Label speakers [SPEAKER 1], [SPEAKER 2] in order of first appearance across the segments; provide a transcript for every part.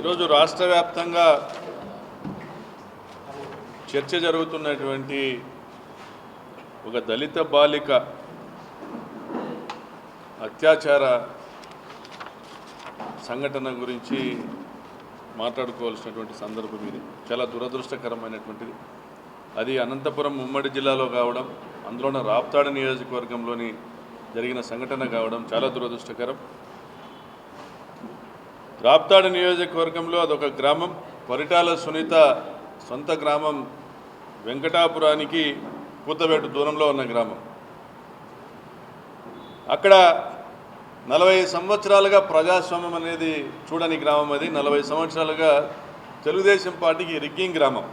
[SPEAKER 1] ఈరోజు రాష్ట్ర వ్యాప్తంగా చర్చ జరుగుతున్నటువంటి ఒక దళిత బాలిక అత్యాచార సంఘటన గురించి మాట్లాడుకోవాల్సినటువంటి సందర్భం ఇది. చాలా దురదృష్టకరమైనటువంటిది. అది అనంతపురం ఉమ్మడి జిల్లాలో కావడం అందులోన రాప్తాడు నియోజకవర్గంలోని జరిగిన సంఘటన కావడం చాలా దురదృష్టకరం. రాప్తాడు నియోజకవర్గంలో అదొక గ్రామం. పరిటాల సునీత సొంత గ్రామం. వెంకటాపురానికి కూతవేటు దూరంలో ఉన్న గ్రామం. అక్కడ నలభై సంవత్సరాలుగా ప్రజాస్వామ్యం అనేది చూడని గ్రామం అది. నలభై సంవత్సరాలుగా తెలుగుదేశం పార్టీకి రిగ్గింగ్ గ్రామం.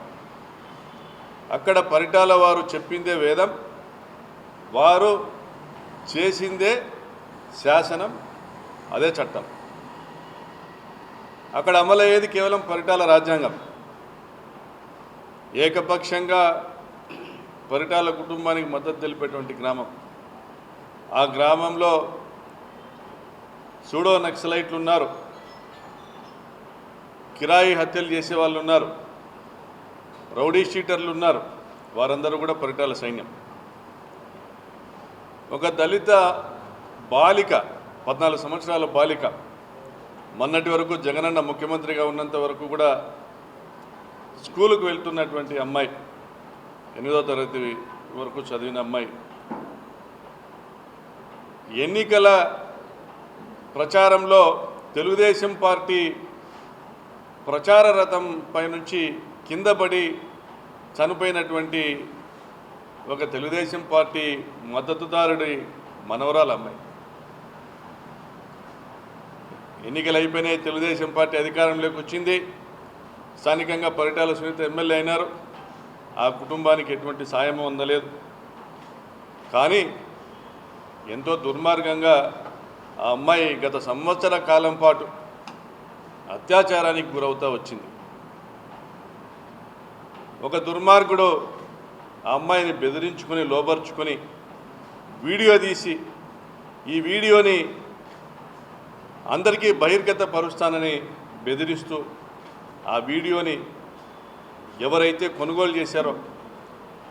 [SPEAKER 1] అక్కడ పరిటాల వారు చెప్పిందే వేదం. వారు చేసిందే శాసనం. అదే చట్టం. అక్కడ అమలయ్యేది కేవలం పరిటాల రాజ్యాంగం. ఏకపక్షంగా పరిటాల కుటుంబానికి మద్దతు తెలిపేటువంటి గ్రామం. ఆ గ్రామంలో సూడో నక్సలైట్లు ఉన్నారు కిరాయి హత్యలు చేసే వాళ్ళు ఉన్నారు రౌడీ షీటర్లు ఉన్నారు వారందరూ కూడా పరిటాల సైన్యం. ఒక దళిత బాలిక పద్నాలుగు సంవత్సరాల బాలిక మొన్నటి వరకు జగనన్న ముఖ్యమంత్రిగా ఉన్నంత వరకు కూడా స్కూలుకు వెళ్తున్నటువంటి అమ్మాయి ఎనిమిదో తరగతి వరకు చదివిన అమ్మాయి ఎన్నికల ప్రచారంలో తెలుగుదేశం పార్టీ ప్రచార రథం పైనుంచి కింద పడి చనిపోయినటువంటి ఒక తెలుగుదేశం పార్టీ మద్దతుదారుడి మనవరాలు అమ్మాయి. ఎన్నికలు అయిపోయినాయి తెలుగుదేశం పార్టీ అధికారంలోకి వచ్చింది. స్థానికంగా పరిటాల సునీత ఎమ్మెల్యే అయినారు. ఆ కుటుంబానికి ఎటువంటి సాయం అందలేదు. కానీ ఎంతో దుర్మార్గంగా ఆ అమ్మాయి గత సంవత్సర కాలం పాటు అత్యాచారానికి గురవుతూ వచ్చింది. ఒక దుర్మార్గుడు ఆ అమ్మాయిని బెదిరించుకొని లోబర్చుకొని వీడియో తీసి ఈ వీడియోని అందరికీ బహిర్గత పరుస్తానని బెదిరిస్తూ ఆ వీడియోని ఎవరైతే కొనుగోలు చేశారో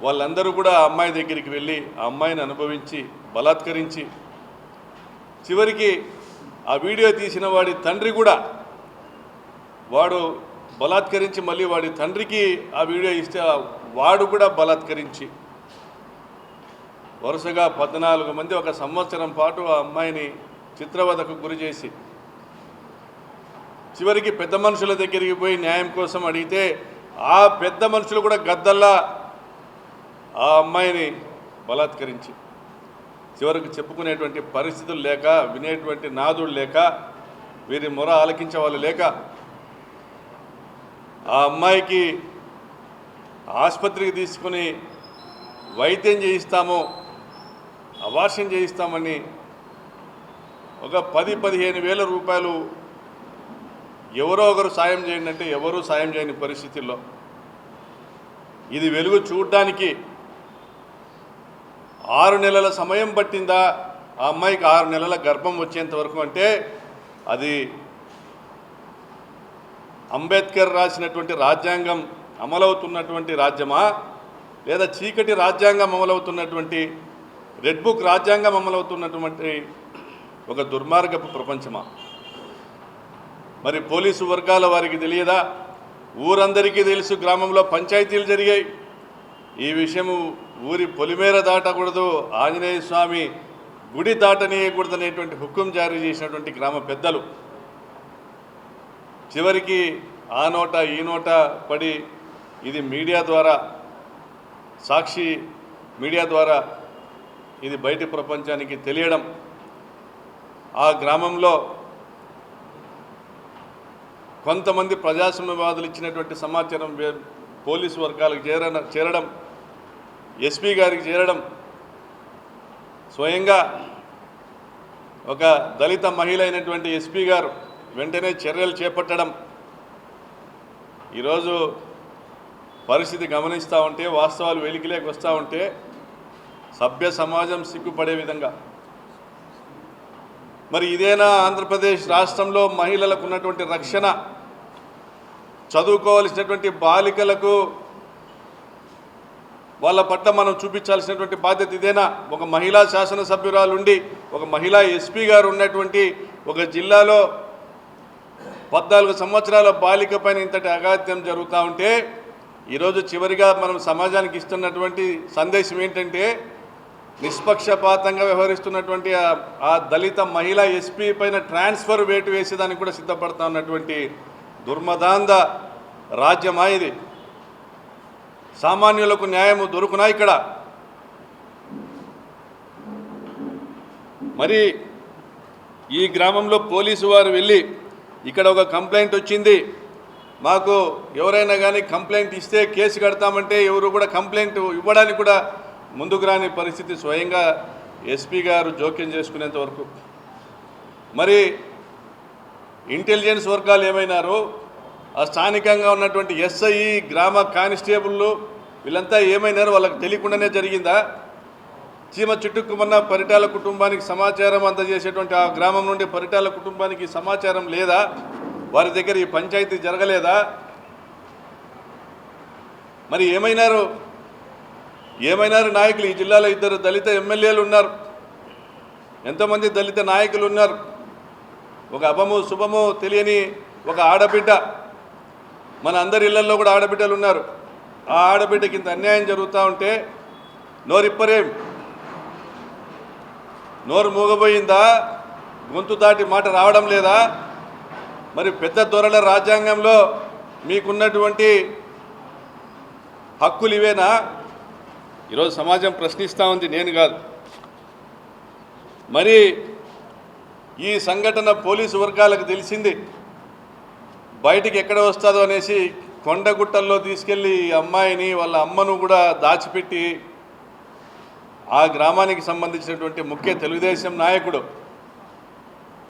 [SPEAKER 1] వాళ్ళందరూ కూడా ఆ అమ్మాయి దగ్గరికి వెళ్ళి ఆ అమ్మాయిని అనుభవించి బలాత్కరించి చివరికి ఆ వీడియో తీసిన వాడి తండ్రి కూడా వాడు బలాత్కరించి మళ్ళీ వాడి తండ్రికి ఆ వీడియో ఇస్తే వాడు కూడా బలాత్కరించి వరుసగా పద్నాలుగు మంది ఒక సంవత్సరం పాటు ఆ అమ్మాయిని చిత్రవదకు గురి చేసి చివరికి పెద్ద మనుషుల దగ్గరికి పోయి న్యాయం కోసం అడిగితే ఆ పెద్ద మనుషులు కూడా గద్దల్లా ఆ అమ్మాయిని బలాత్కరించి చివరికి చెప్పుకునేటువంటి పరిస్థితులు లేక వినేటువంటి నాదుడు లేక వీరి మొర ఆలకించే వాళ్ళు లేక ఆ అమ్మాయికి ఆసుపత్రికి తీసుకుని వైద్యం చేయిస్తాము అవార్షన్ చేయిస్తామని ఒక పది పదిహేను వేల రూపాయలు ఎవరో ఒకరు సాయం చేయండి అంటే ఎవరూ సాయం చేయని పరిస్థితుల్లో. ఇది వెలుగు చూడడానికి ఆరు నెలల సమయం పట్టిందా? ఆ అమ్మాయికి ఆరు నెలల గర్భం వచ్చేంత వరకు అంటే అది అంబేద్కర్ రాసినటువంటి రాజ్యాంగం అమలవుతున్నటువంటి రాజ్యమా? లేదా చీకటి రాజ్యాంగం అమలవుతున్నటువంటి రెడ్ బుక్ రాజ్యాంగం అమలవుతున్నటువంటి ఒక దుర్మార్గపు ప్రపంచమా? మరి పోలీసు వర్గాల వారికి తెలియదా? ఊరందరికీ తెలుసు గ్రామంలో పంచాయతీలు జరిగాయి. ఈ విషయము ఊరి పొలిమేర దాటకూడదు ఆంజనేయ స్వామి గుడి దాటనీయకూడదు అనేటువంటి హుక్కుం జారీ చేసినటువంటి గ్రామ పెద్దలు. చివరికి ఆ నోట ఈ నోట పడి ఇది మీడియా ద్వారా సాక్షి మీడియా ద్వారా ఇది బయటి ప్రపంచానికి తెలియడం. ఆ గ్రామంలో కొంతమంది ప్రజాస్వామ్యవాదులు ఇచ్చినటువంటి సమాచారం పోలీసు వర్గాలకు చేర చేరడం ఎస్పీ గారికి చేరడం స్వయంగా ఒక దళిత మహిళ అయినటువంటి ఎస్పీ గారు వెంటనే చర్యలు చేపట్టడం. ఈరోజు పరిస్థితి గమనిస్తూ ఉంటే వాస్తవాలు వెలికిలేకి వస్తూ ఉంటే సభ్య సమాజం సిగ్గుపడే విధంగా. మరి ఇదేనా ఆంధ్రప్రదేశ్ రాష్ట్రంలో మహిళలకు ఉన్నటువంటి రక్షణ? చదువుకోవలసినటువంటి బాలికలకు వాళ్ళ పట్ల మనం చూపించాల్సినటువంటి బాధ్యత ఇదేనా? ఒక మహిళా శాసనసభ్యురాలుండి ఒక మహిళా ఎస్పీ గారు ఉన్నటువంటి ఒక జిల్లాలో పద్నాలుగు సంవత్సరాల బాలిక పైన ఇంతటి అగాధ్యం జరుగుతూ ఉంటే ఈరోజు చివరిగా మనం సమాజానికి ఇస్తున్నటువంటి సందేశం ఏంటంటే నిష్పక్షపాతంగా వ్యవహరిస్తున్నటువంటి ఆ- ఆ దళిత మహిళా ఎస్పీ పైన ట్రాన్స్ఫర్ వేటు వేసేదానికి కూడా సిద్ధపడతా ఉన్నటువంటి దుర్మదాంధ రాజ్యమా ఇది సామాన్యులకు న్యాయము దొరుకునా ఇక్కడ? మరి ఈ గ్రామంలో పోలీసు వారు వెళ్ళి ఇక్కడ ఒక కంప్లైంట్ వచ్చింది. మాకు ఎవరైనా కానీ కంప్లైంట్ ఇస్తే కేసు కడతామంటే ఎవరు కూడా కంప్లైంట్ ఇవ్వడానికి కూడా ముందుకు రాని పరిస్థితి స్వయంగా ఎస్పీ గారు జోక్యం చేసుకునేంత వరకు. మరి ఇంటెలిజెన్స్ వర్గాలు ఏమైనారో ఆ స్థానికంగా ఉన్నటువంటి ఎస్ఐ గ్రామ కానిస్టేబుళ్ళు వీళ్ళంతా ఏమైనారో వాళ్ళకి తెలియకుండానే జరిగిందా? చీమ చుట్టుకుమన్న పరిటాల కుటుంబానికి సమాచారం అందజేసేటువంటి ఆ గ్రామం నుండి పరిటాల కుటుంబానికి సమాచారం లేదా? వారి దగ్గర ఈ పంచాయతీ జరగలేదా? మరి ఏమైనారు? ఏమైనారు నాయకులు? ఈ జిల్లాలో ఇద్దరు దళిత ఎమ్మెల్యేలు ఉన్నారు. ఎంతోమంది దళిత నాయకులు ఉన్నారు. ఒక అభము శుభము తెలియని ఒక ఆడబిడ్డ. మన అందరి ఇళ్ళలో కూడా ఆడబిడ్డలు ఉన్నారు. ఆ ఆడబిడ్డకి ఇంత అన్యాయం జరుగుతూ ఉంటే నోరిప్పరేం? నోరు మూగబోయిందా? గొంతు దాటి మాట రావడం లేదా? మరి పెద్ద దొరల రాజ్యాంగంలో మీకున్నటువంటి హక్కులు ఇవేనా? ఈరోజు సమాజం ప్రశ్నిస్తూ ఉంది నేను కాదు. మరి ఈ సంఘటన పోలీసు వర్గాలకు తెలిసింది. బయటికి ఎక్కడ వస్తుందో అనేసి కొండగుట్టల్లో తీసుకెళ్ళి ఈ అమ్మాయిని వాళ్ళ అమ్మను కూడా దాచిపెట్టి ఆ గ్రామానికి సంబంధించినటువంటి ముఖ్య తెలుగుదేశం నాయకుడు